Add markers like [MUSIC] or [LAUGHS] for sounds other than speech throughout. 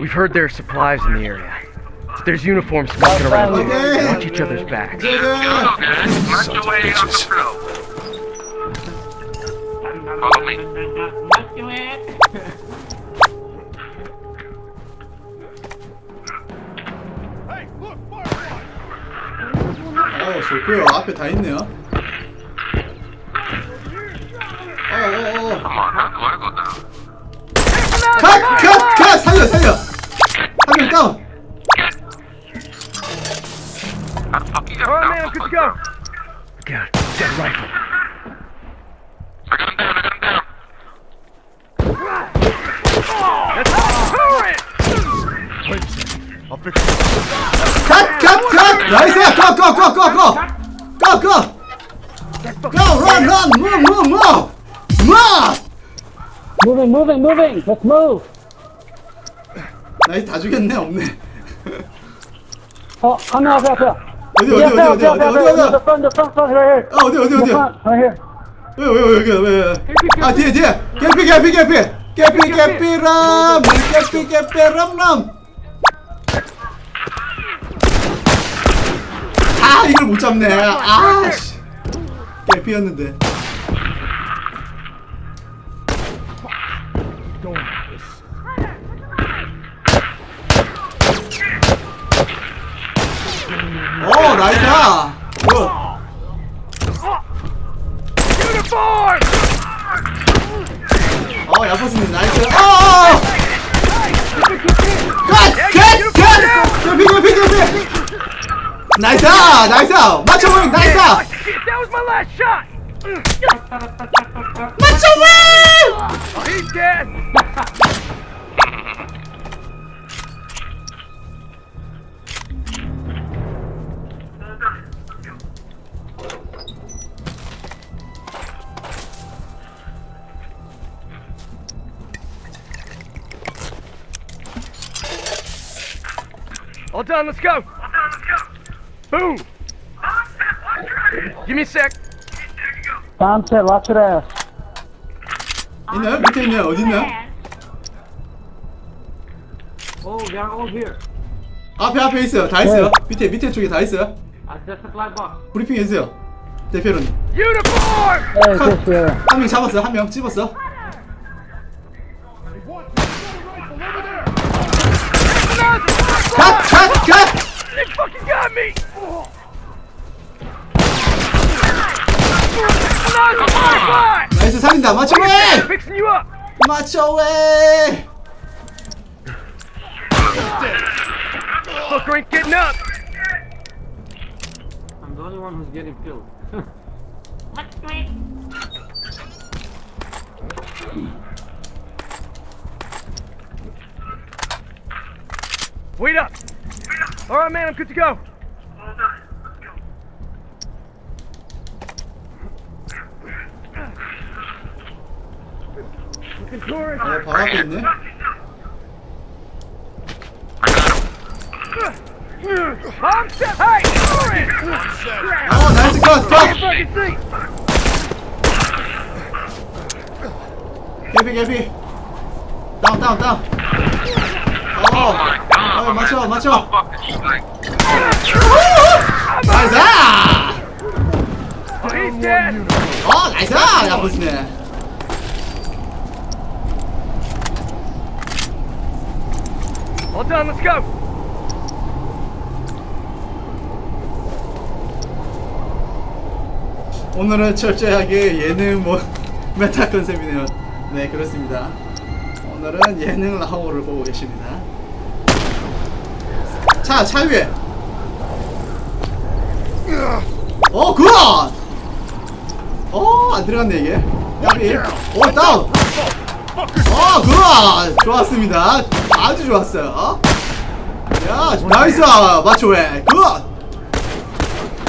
We've heard there are supplies in the area. There's uniforms smoking around here. Okay. Watch each other's backs. 이제는 Mark your way on the floor. Follow me. 어 좋고요 앞에 다 있네요 어어어 Come on, how do I go down? 컷컷컷 살려 살려 go, go, go. Go, go. Go, run, run, move, move, move. Move! Moving, moving, moving. Let's move. 나이 다 죽였네, 없네. 어, 카메라 앞에 앞에. 어디, 어디, 어디, 어디, 어디, 어디, 어디, 어디. The front, the front, front, right here. 아, 어디, 어디, 어디. Front, right here. 왜, 왜, 왜, 여기, 왜, 왜. 아, 뒤에, 뒤에. 개피, 개피, 개피. 개피, 개피, 람람. 개피, 개피, 람람. 못 잡네 아씨 개피였는데 오 나이스야 굿 Uniform! 어, 야포스님 나이스. 어! 컷! 컷! 컷! 개피 개피 개피! 나이스! 나이스! 맞춰 보잉 나이스! Ah, shit, that was my last shot! [LAUGHS] 맞춰 보잉! Oh, he's dead! All done, let's go! Boom! Give me a sec. Your ass. 있나요? 밑에 있나요? 어디 있나요? Oh, they're all here. 앞에 앞에 있어요. 다 있어요. 밑에 밑에 쪽에 다 있어요. At the supply box. 브리핑 해주세요. 대표로님. Uniform! This here. 한명 잡았어. 한명 집었어. 컷! 컷! 컷! 간다 마초웨이! Fixing you up. Fucker ain't getting up. I'm the only one who's getting killed. Wait up. All right, man, I'm good to go. 아, 바로 앞에 있네. 아, 나이스 컷! 컷! 개비, 개비. 다운, 다운, 다운. 어, 어, 어 맞춰, 맞춰. 나이스! 어, 나이스! 야, 보시네. Done, let's go! 오늘은 철저하게 예능 뭐 [LAUGHS] 메타 컨셉이네요. 네 그렇습니다. 오늘은 예능 라오를 보고 계십니다. 차, 차 위에! 어 굿! 어 안 들어갔네 이게. 야비 오 다운 어굿 좋았습니다. 아주 좋았어요. 야 나이스. 마초 왜? 굿!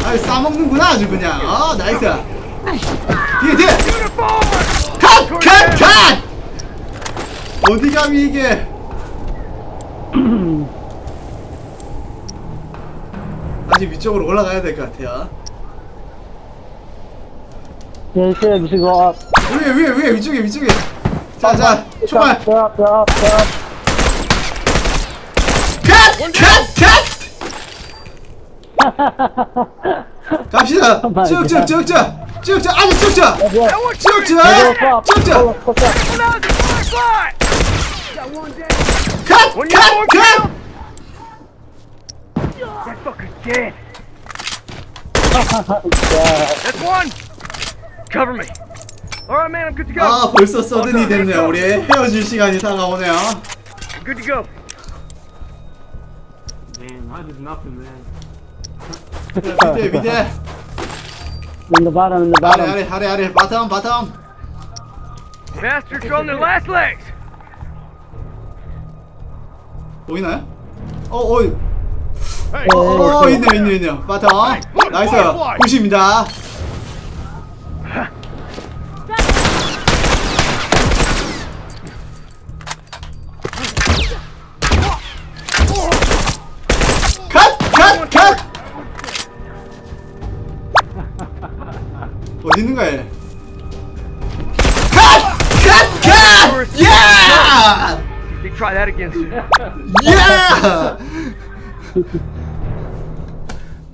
아이 싸먹는구나 아주 그냥. 어 나이스. 뒤에 뒤에! 컷컷컷! 어디 감히 이게? 아직 위쪽으로 올라가야 될 것 같아요. we should go up. 위에 위에 위에 위쪽에 위쪽에 자, 자, 출발. 컷, 컷, 컷. [LAUGHS] 갑시다. 쭉, 쭉, 쭉, 쭉, 쭉, 쭉, 아주 쭉, 쭉, 쭉, 쭉, 쭉, 쭉. 컷, 컷, 컷. 컷, 컷, 컷. That's one! Cover me! All right, man. I'm good to go. 아 벌써 서든이 됐네요. 우리 헤어질 시간이 다가오네요. I'm good to go. Man, I did nothing, man. 밑에 밑에 In the bottom, in the 아래 bottom. 아래 아래 아래 바텀 바텀. Bastards are on their last legs. 보이나요? 어 어. 어, 어, 어, 있네요, 있네요, 있네요. 바텀. 나이스. 굿입니다. 거야? 얘? 컷! 컷! 컷! 야! They try that again soon. 야!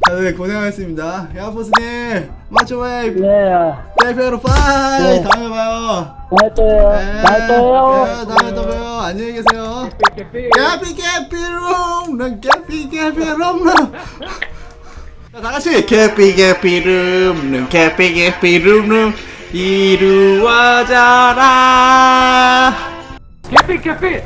다들 고생하셨습니다. 야, 보스님. 마초웨이. Yeah. 대표로 파이. 네. 다음에 봐요. To you. Bye to you. 네, 다음에 또 봬요. 안녕히 계세요. 깨비 깨비룸. 난 깨비 깨비룸. 자, 다 같이 깨비 깨비룸. 난 깨비 깨비룸. 이루어져라. Cafe, [LAUGHS] cafe.